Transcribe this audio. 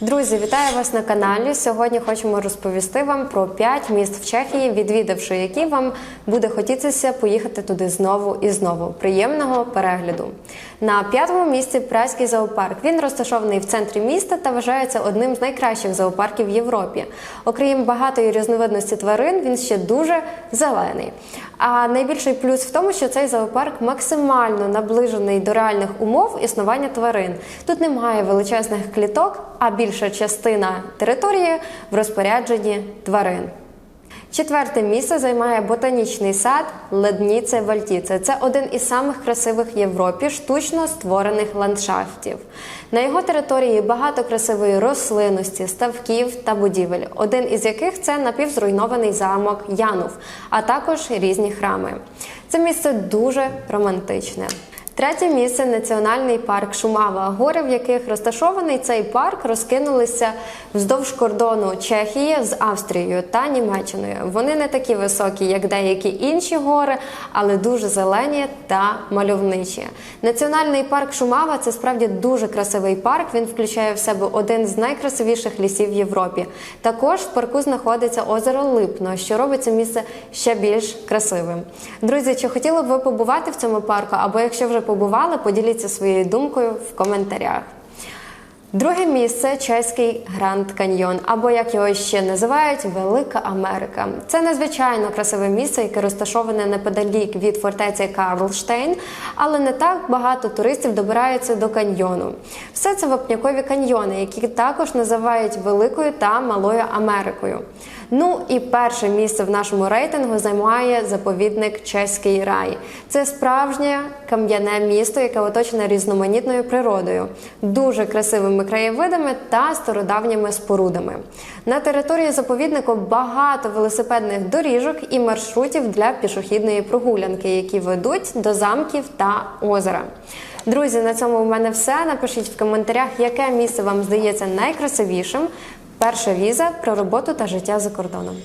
Друзі, вітаю вас на каналі. Сьогодні хочемо розповісти вам про 5 міст в Чехії, відвідавши які вам буде хотітися поїхати туди знову і знову. Приємного перегляду. На п'ятому місці Празький зоопарк. Він розташований в центрі міста та вважається одним з найкращих зоопарків в Європі. Окрім багатої різновидності тварин, він ще дуже зелений. А найбільший плюс в тому, що цей зоопарк максимально наближений до реальних умов існування тварин. Тут немає величезних кліток, а більша частина території в розпорядженні тварин. Четверте місце займає ботанічний сад Ледніце Вальтіце. Це один із самих красивих в Європі штучно створених ландшафтів. На його території багато красивої рослинності, ставків та будівель, один із яких це напівзруйнований замок Янув, а також різні храми. Це місце дуже романтичне. Третє місце національний парк Шумава. Гори, в яких розташований цей парк, розкинулися вздовж кордону Чехії з Австрією та Німеччиною. Вони не такі високі, як деякі інші гори, але дуже зелені та мальовничі. Національний парк Шумава це справді дуже красивий парк. Він включає в себе один з найкрасивіших лісів в Європі. Також в парку знаходиться озеро Липно, що робить це місце ще більш красивим. Друзі, чи хотіли б ви побувати в цьому парку? Або якщо вже побували, поділіться своєю думкою в коментарях. Друге місце чеський Гранд Каньйон, або як його ще називають Велика Америка. Це надзвичайно красиве місце, яке розташоване неподалік від фортеці Карлштейн, але не так багато туристів добираються до каньйону. Все це вапнякові каньйони, які також називають Великою та Малою Америкою. Ну і перше місце в нашому рейтингу займає заповідник Чеський рай. Це справжнє кам'яне місто, яке оточене різноманітною природою, дуже красивими краєвидами та стародавніми спорудами. На території заповіднику багато велосипедних доріжок і маршрутів для пішохідної прогулянки, які ведуть до замків та озера. Друзі, на цьому в мене все. Напишіть в коментарях, яке місце вам здається найкрасивішим. Перша віза про роботу та життя за кордоном.